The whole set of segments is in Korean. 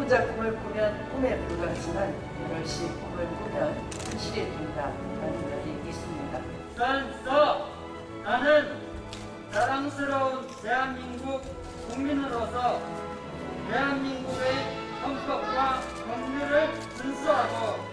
혼자 꿈을 꾸면 꿈에 불과하지만 여럿이 꿈을 꾸면 현실이 된다라는 말이 있습니다. 그래서 나는 자랑스러운 대한민국 국민으로서 대한민국의 헌법과 법률을 준수하고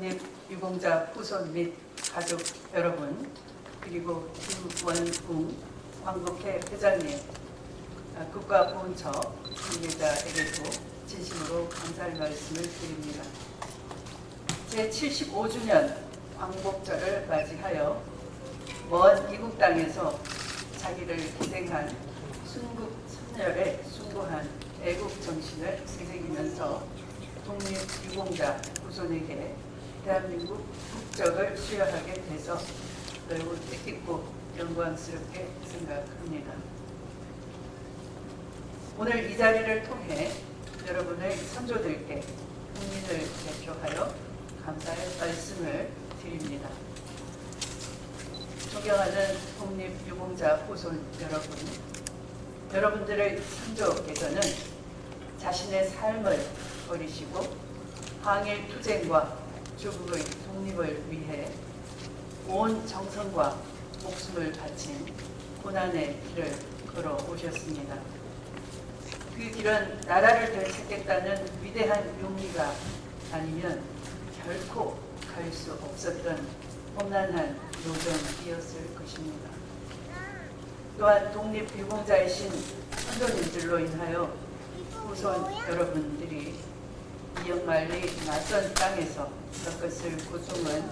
독립 유공자 후손 및 가족 여러분 그리고 김원웅 광복회 회장님 아, 국가보훈처 관계자에게도 진심으로 감사의 말씀을 드립니다. 제75주년 광복절을 맞이하여 먼 이국 땅에서 자기를 희생한 순국 선열에 숭고한 애국 정신을 새기면서 독립 유공자 후손에게 대한민국 국적을 수여하게 돼서 매우 뜻깊고 영광스럽게 생각합니다. 오늘 이 자리를 통해 여러분의 선조들께 국민을 대표하여 감사의 말씀을 드립니다. 존경하는 독립유공자 후손 여러분, 여러분들의 선조께서는 자신의 삶을 버리시고 항일 투쟁과 조국의 독립을 위해 온 정성과 목숨을 바친 고난의 길을 걸어 오셨습니다. 그 길은 나라를 되찾겠다는 위대한 용기가 아니면 결코 갈 수 없었던 험난한 노정이었을 것입니다. 또한 독립유공자이신 선조님들로 인하여 후손 여러분들이 이역만리 낯선 땅에서 겪었을 고통은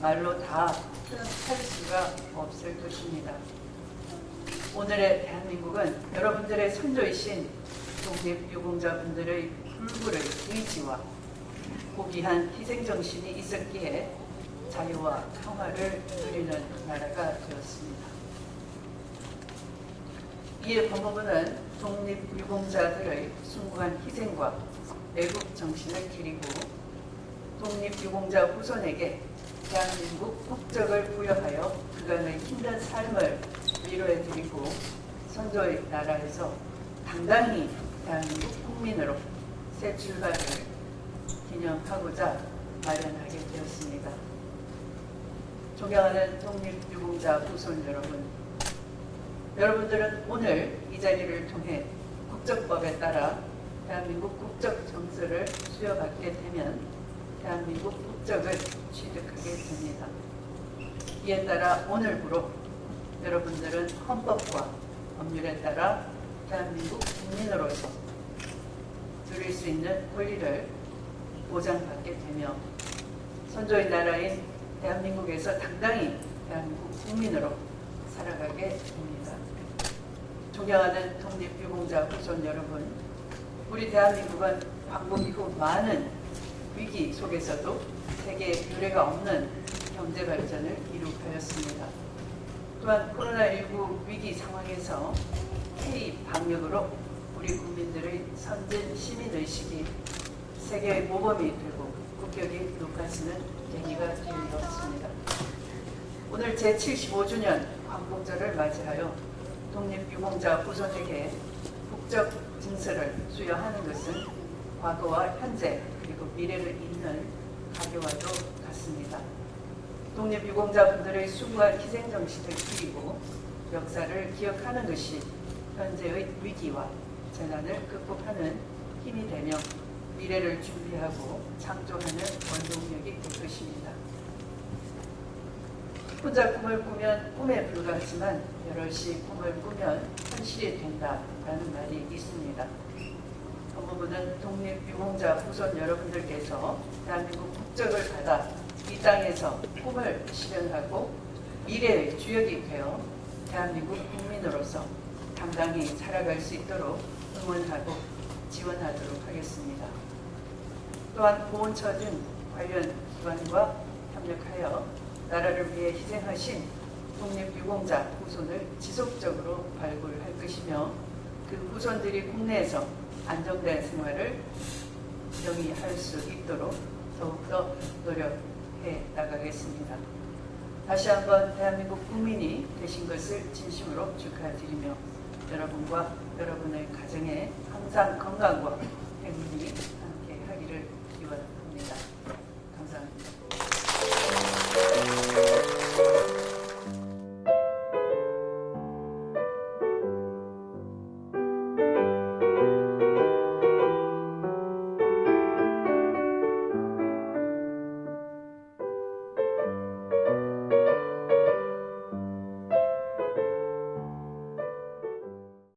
말로 다 표현할 수가 없을 것입니다. 오늘의 대한민국은 여러분들의 선조이신 독립유공자분들의 불굴의 의지와 고귀한 희생정신이 있었기에 자유와 평화를 누리는 나라가 되었습니다. 이에 법무부는 독립유공자들의 숭고한 희생과 애국 정신을 기리고 독립유공자 후손에게 대한민국 국적을 부여하여 그간의 힘든 삶을 위로해드리고 선조의 나라에서 당당히 대한민국 국민으로 새 출발을 기념하고자 마련하게 되었습니다. 존경하는 독립유공자 후손 여러분, 여러분들은 오늘 이 자리를 통해 국적법에 따라 대한민국 국적 정서를 수여받게 되면 대한민국 국적을 취득하게 됩니다. 이에 따라 오늘부로 여러분들은 헌법과 법률에 따라 대한민국 국민으로서 누릴 수 있는 권리를 보장받게 되며 선조의 나라인 대한민국에서 당당히 대한민국 국민으로 살아가게 됩니다. 존경하는 독립유공자 후손 여러분, 우리 대한민국은 광복 이후 많은 위기 속에서도 세계 유례가 없는 경제 발전을 이룩하였습니다. 또한 코로나19 위기 상황에서 K 방역으로 우리 국민들의 선진 시민 의식이 세계의 모범이 되고 국격이 높아지는 계기가 되었습니다. 오늘 제75주년 광복절을 맞이하여 독립유공자 후손에게 국적 증서를 수여하는 것은 과거와 현재 그리고 미래를 잇는 가교와도 같습니다. 독립 유공자분들의 수고한 희생정신을 기리고 역사를 기억하는 것이 현재의 위기와 재난을 극복하는 힘이 되며 미래를 준비하고 창조하는 원동력이 될 것입니다. 꿈을 꾸면 꿈에 불과하지만 여럿이 꿈을 꾸면 현실이 된다라는 말이 있습니다. 법무부는 독립유공자 후손 여러분들께서 대한민국 국적을 받아 이 땅에서 꿈을 실현하고 미래의 주역이 되어 대한민국 국민으로서 당당히 살아갈 수 있도록 응원하고 지원하도록 하겠습니다. 또한 보훈처진 관련 기관과 협력하여 나라를 위해 희생하신 독립유공자 후손을 지속적으로 발굴할 것이며 그 후손들이 국내에서 안정된 생활을 영위할 수 있도록 더욱더 노력해 나가겠습니다. 다시 한번 대한민국 국민이 되신 것을 진심으로 축하드리며 여러분과 여러분의 가정에 항상 건강과 행운이